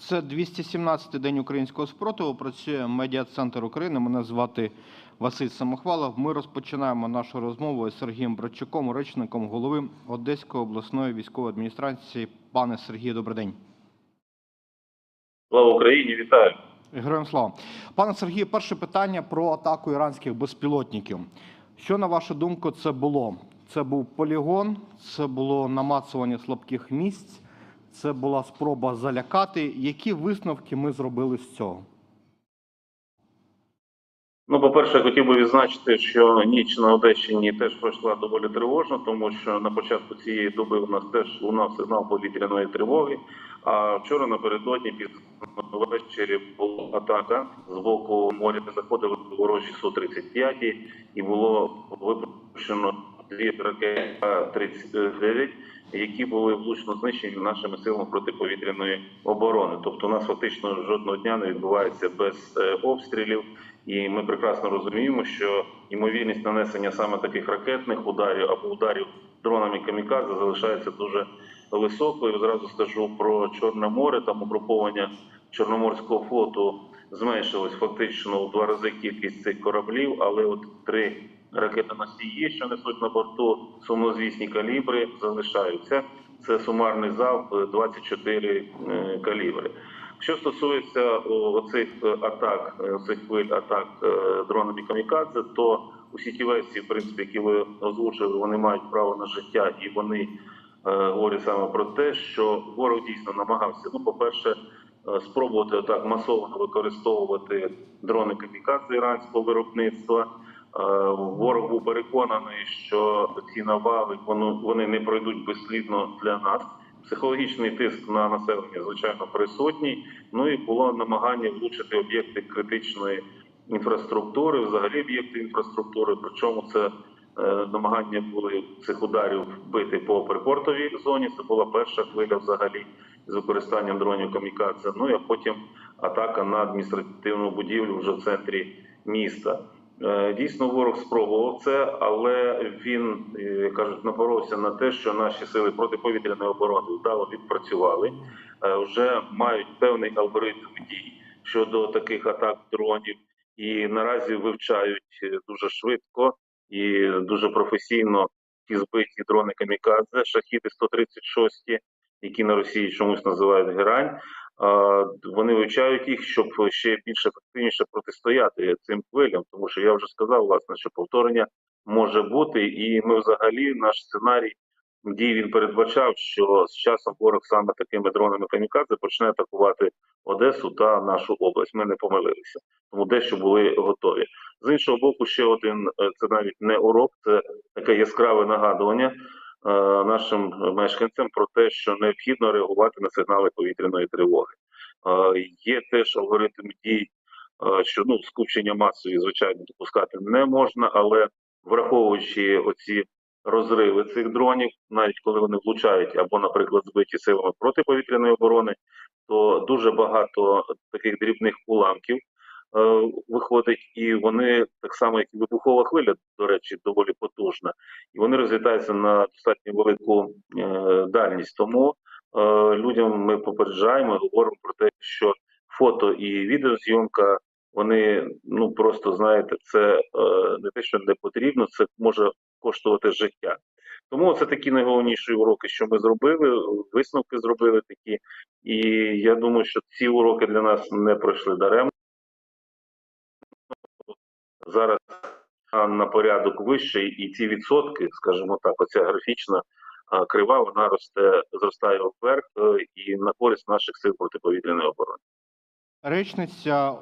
Це 217-й день українського спротиву. Працює медіа-центр України. Мене звати Василь Самохвалов. Ми розпочинаємо нашу розмову із Сергієм Братчуком, речником голови Одеської обласної військової адміністрації. Пане Сергію, добрий день. Слава Україні, вітаю. Героям слава. Пане Сергію, перше питання про атаку іранських безпілотників. Що на вашу думку це було? Це був полігон, це було намацування слабких місць, це була спроба залякати. Які висновки ми зробили з цього? Ну, по-перше, я хотів би відзначити, що ніч на Одещині теж пройшла доволі тривожно, тому що на початку цієї доби у нас теж лунав сигнал повітряної тривоги. А вчора напередодні під ввечері була атака з боку моря. Заходили ворожі Су-35 і було випущено дві ракети А-39, які були влучно знищені нашими силами протиповітряної оборони. Тобто, у нас фактично жодного дня не відбувається без е, обстрілів. І ми прекрасно розуміємо, що ймовірність нанесення саме таких ракетних ударів або ударів дронами камікадзе залишається дуже високою. Зразу скажу про Чорне море. Там угруповання Чорноморського флоту зменшилось фактично у два рази кількість цих кораблів, але от три ракетоносії, що несуть на борту сумнозвісні калібри, залишаються. Це сумарний залп е, 24 е, калібри. Що стосується о, оцих е, атак, е, цих хвиль атак е, дронами камікадзе, то усі ті версії, в принципі, які ви озвучили, вони мають право на життя, і вони е, говорять саме про те, що ворог дійсно намагався. Ну, по-перше, е, спробувати так масово використовувати дрони камікадзе іранського виробництва. Е, Ворог був переконаний, що ці навали вони, не пройдуть безслідно для нас. Психологічний тиск на населення, звичайно, присутній. Ну і було намагання влучити об'єкти критичної інфраструктури, взагалі об'єкти інфраструктури. Причому це е, намагання були цих ударів бити по припортовій зоні. Це була перша хвиля взагалі з використанням дронів камікадзе. Ну а потім атака на адміністративну будівлю вже в центрі міста. Е, Дійсно, ворог спробував це, але він е, кажуть, напоровся на те, що наші сили протиповітряної оборони вдало відпрацювали, е, вже мають певний алгоритм дій щодо таких атак дронів, і наразі вивчають дуже швидко і дуже професійно ті збиті дрони камікадзе, шахіди 136, які на Росії чомусь називають герань. Вони вивчають їх, щоб ще більш ефективніше протистояти цим хвилям, тому що я вже сказав, власне, що повторення може бути, і ми взагалі наш сценарій дій він передбачав, що з часом ворог саме такими дронами камікадзе почне атакувати Одесу та нашу область. Ми не помилилися, тому дещо були готові. З іншого боку, ще один е, це навіть не урок, це таке яскраве нагадування нашим мешканцям про те, що необхідно реагувати на сигнали повітряної тривоги. Е, Є теж алгоритм дій, е, що ну скупчення масові, звичайно, допускати не можна, але враховуючи оці розриви цих дронів, навіть коли вони влучають або, наприклад, збиті силами протиповітряної оборони, то дуже багато таких дрібних уламків е, виходить, і вони так само, як і вибухова хвиля, до речі, доволі потужна, і вони розлітаються на достатньо велику е, дальність. Тому е, людям ми попереджаємо, говоримо про те, що фото і відеозйомка. Вони ну просто знаєте, це е, не те, що не потрібно, це може коштувати життя. Тому це такі найголовніші уроки, що ми зробили. Висновки зробили такі, і я думаю, що ці уроки для нас не пройшли даремно. Зараз на порядок вищий, і ці відсотки, скажімо так, оця графічна крива, вона росте, зростає вверх е, і на користь наших сил протиповітряної оборони. Речниця е,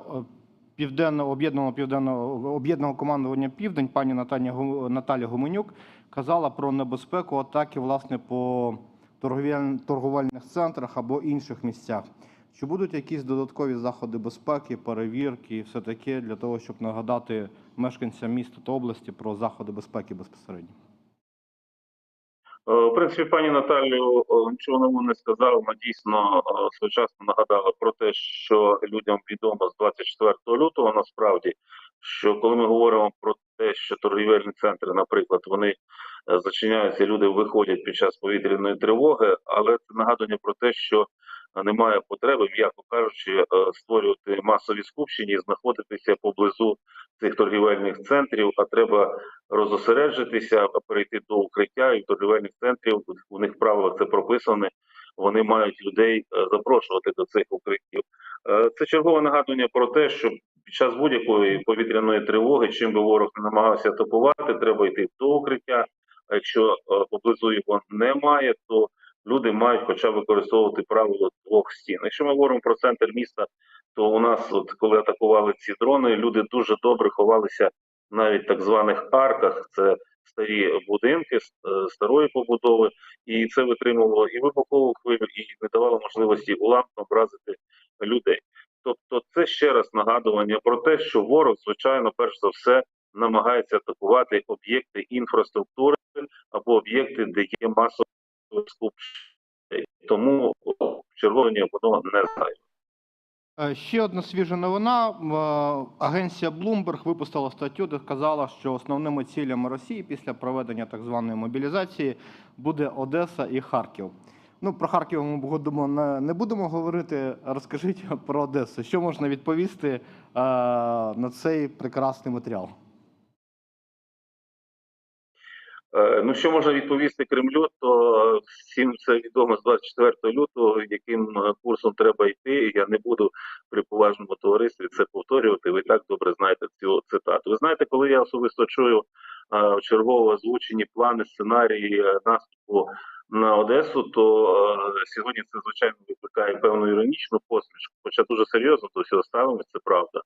Південного об'єднаного південного об'єднаного командування Південь, пані Наталя Наталя Гуменюк, казала про небезпеку атаки власне по торговель- торговельних центрах або інших місцях. Чи будуть якісь додаткові заходи безпеки, перевірки і все таке для того, щоб нагадати мешканцям міста та області про заходи безпеки безпосередньо? Е, В принципі, пані Наталію е, нічого нового не сказала. Вона дійсно е, своєчасно нагадала про те, що людям відомо з 24 лютого. Насправді, що коли ми говоримо про те, що торгівельні центри, наприклад, вони зачиняються, люди виходять під час повітряної тривоги, але це нагадування про те, що немає потреби, м'яко кажучи, е, створювати масові скупчення знаходитися поблизу цих торгівельних центрів, а треба розосереджитися, перейти до укриття і торгівельних центрів. У них в правилах це прописане. Вони мають людей е, запрошувати до цих укриттів. Е, Це чергове нагадування про те, що під час будь-якої повітряної тривоги, чим би ворог не намагався атакувати, треба йти до укриття. А якщо поблизу його немає, то люди мають хоча б використовувати правило двох стін. Якщо ми говоримо про центр міста, то у нас, от коли атакували ці дрони, люди дуже добре ховалися навіть так званих арках. Це старі будинки е, старої побудови, і це витримувало і вибухову хвилю, і не давало можливості уламкам вразити людей. Тобто, це ще раз нагадування про те, що ворог, звичайно, перш за все намагається атакувати об'єкти інфраструктури або об'єкти, де є скупчення. Тому червонення воно не знає. Е, Ще одна свіжа новина. Е, Агенція Bloomberg випустила статтю, де сказала, що основними цілями Росії після проведення так званої мобілізації буде Одеса і Харків. Ну, про Харків ми будемо не, не будемо говорити. Розкажіть про Одесу. Що можна відповісти е, на цей прекрасний матеріал? Ну, що можна відповісти Кремлю, то е, всім це відомо з 24 лютого, яким е, курсом треба йти. Я не буду при поважному товаристві це повторювати. Ви так добре знаєте цю цитату. Ви знаєте, коли я особисто чую е, чергово озвучені плани, сценарії е, наступу на Одесу, то е, сьогодні це звичайно викликає певну іронічну посмішку. Хоча дуже серйозно до всього ставимося, це правда.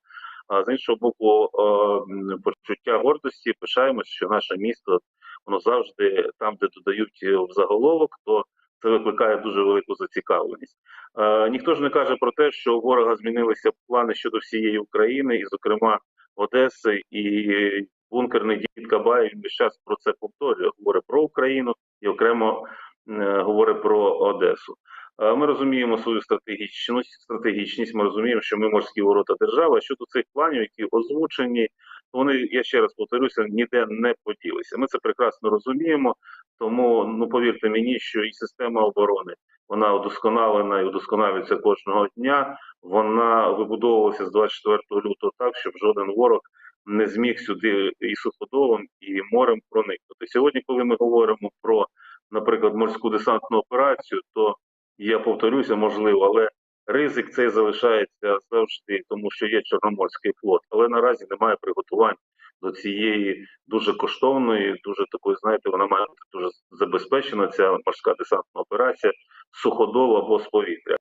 А з іншого боку, е, почуття гордості, пишаємось, що наше місто воно завжди там, де додають е, в заголовок, то це викликає дуже велику зацікавленість. Е, ніхто ж не каже про те, що у ворога змінилися плани щодо всієї України, і, зокрема, Одеси, і бункерний дід Кабай він весь час про це повторює. Говорить про Україну і окремо е, говорить про Одесу. Е, Ми розуміємо свою стратегічність, стратегічність. Ми розуміємо, що ми морські ворота держави. Щодо цих планів, які озвучені, вони, я ще раз повторюся, ніде не поділися. Ми це прекрасно розуміємо. Тому ну повірте мені, що і система оборони вона удосконалена і удосконалюється кожного дня. Вона вибудовувалася з 24 лютого так, щоб жоден ворог не зміг сюди і суходолом, і морем проникнути. Сьогодні, коли ми говоримо про, наприклад, морську десантну операцію, то я повторюся, можливо, але ризик цей залишається завжди, тому що є Чорноморський флот, але наразі немає приготувань до цієї дуже коштовної, дуже такої, знаєте, вона має бути дуже забезпечена. Ця морська десантна операція з суходолу або з повітря.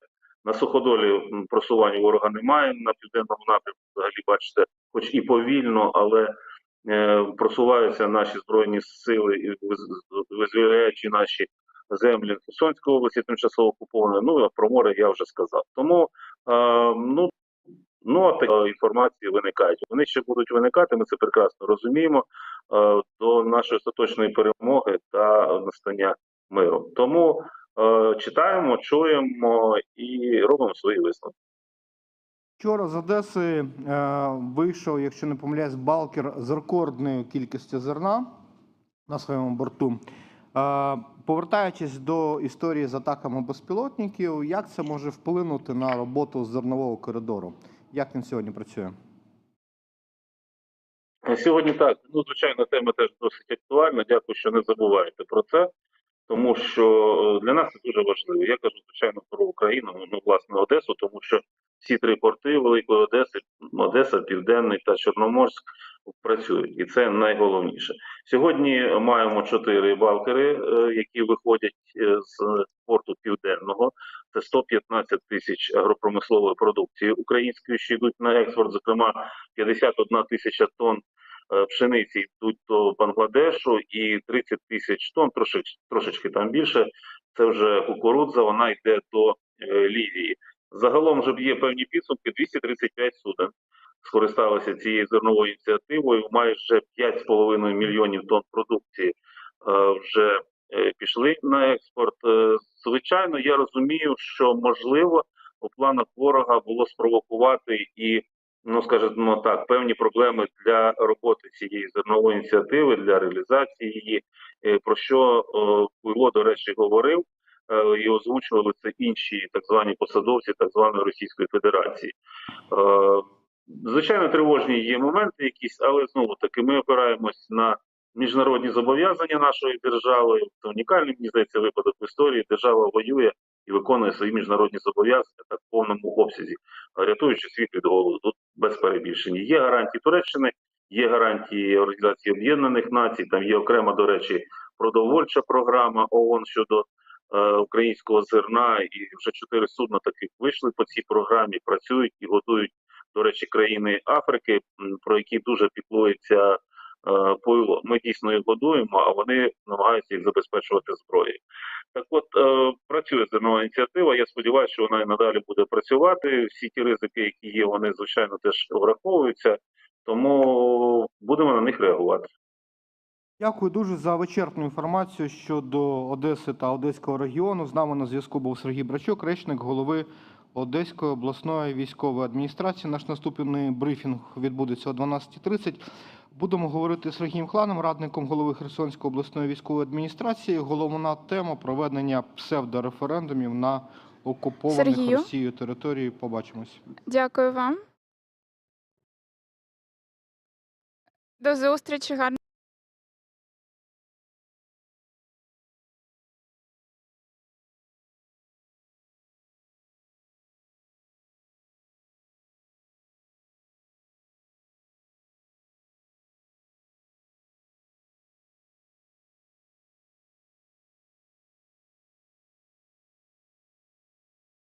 На суходолі просування ворога немає. На південному напрямку взагалі бачите, хоч і повільно, але е, просуваються наші збройні сили і виз- визволяючи наші землі Херсонської області, тимчасово окупованої. Ну а про море я вже сказав. Тому е, ну. Ну, а такі інформації виникають. Вони ще будуть виникати. Ми це прекрасно розуміємо е, до нашої остаточної перемоги та настання миру. Тому е, читаємо, чуємо і робимо свої висновки. Вчора з Одеси е, вийшов, якщо не помиляюсь, балкер з рекордною кількістю зерна на своєму борту. Е, повертаючись до історії з атаками безпілотників, як це може вплинути на роботу зернового коридору? Як він сьогодні працює? Е, Сьогодні так. Ну, звичайно, тема теж досить актуальна. Дякую, що не забуваєте про це, тому що е, для нас це дуже важливо. Я кажу, звичайно, про Україну, ну, власне, Одесу, тому що всі три порти Великої Одеси, Одеса, Південний та Чорноморськ працюють, і це найголовніше. Сьогодні маємо чотири балкери, е, які виходять е, з порту Південного. Це 115 тисяч агропромислової продукції української, що йдуть на експорт, зокрема 51 тисяча тонн е, пшениці йдуть до Бангладешу і 30 тисяч тонн, трошечки, трошечки там більше. Це вже кукурудза, вона йде до Лівії. Загалом вже є певні підсумки. 235 суден скористалися цією зерновою ініціативою. Майже 5,5 мільйонів тонн продукції е, вже е, пішли на експорт. Е, Звичайно, я розумію, що можливо у планах ворога було спровокувати і ну скажімо так, певні проблеми для роботи цієї зернової ініціативи, для реалізації її. Про що Куйло, до речі, говорив. і озвучували це інші так звані посадовці так званої Російської Федерації. Звичайно, тривожні є моменти якісь, але знову таки ми опираємось на міжнародні зобов'язання нашої держави. Це унікальний, мені здається, випадок в історії. Держава воює і виконує свої міжнародні зобов'язання так в повному обсязі, рятуючи світ від голоду. Тут без перебільшення. Є гарантії Туреччини, є гарантії Організації Об'єднаних Націй. Там є окрема, до речі, продовольча програма ООН щодо е, українського зерна. І вже чотири судна таких вийшли по цій програмі, працюють і готують, до речі, країни Африки, про які дуже піклується. е, Пойло ми дійсно їх годуємо, а вони намагаються їх забезпечувати зброєю. Так, от е, працює зернова ініціатива. Я сподіваюся, що вона і надалі буде працювати. Всі ті ризики, які є, вони звичайно теж враховуються. Тому будемо на них реагувати. Дякую дуже за вичерпну інформацію щодо Одеси та Одеського регіону. З нами на зв'язку був Сергій Брачок, речник голови Одеської обласної військової адміністрації. Наш наступний брифінг відбудеться о 12.30. Будемо говорити з Сергієм Хланом, радником голови Херсонської обласної військової адміністрації. Головна тема проведення псевдореферендумів на окупованих Сергію. Росією території. Побачимось. Дякую вам. До зустрічі. Гарно.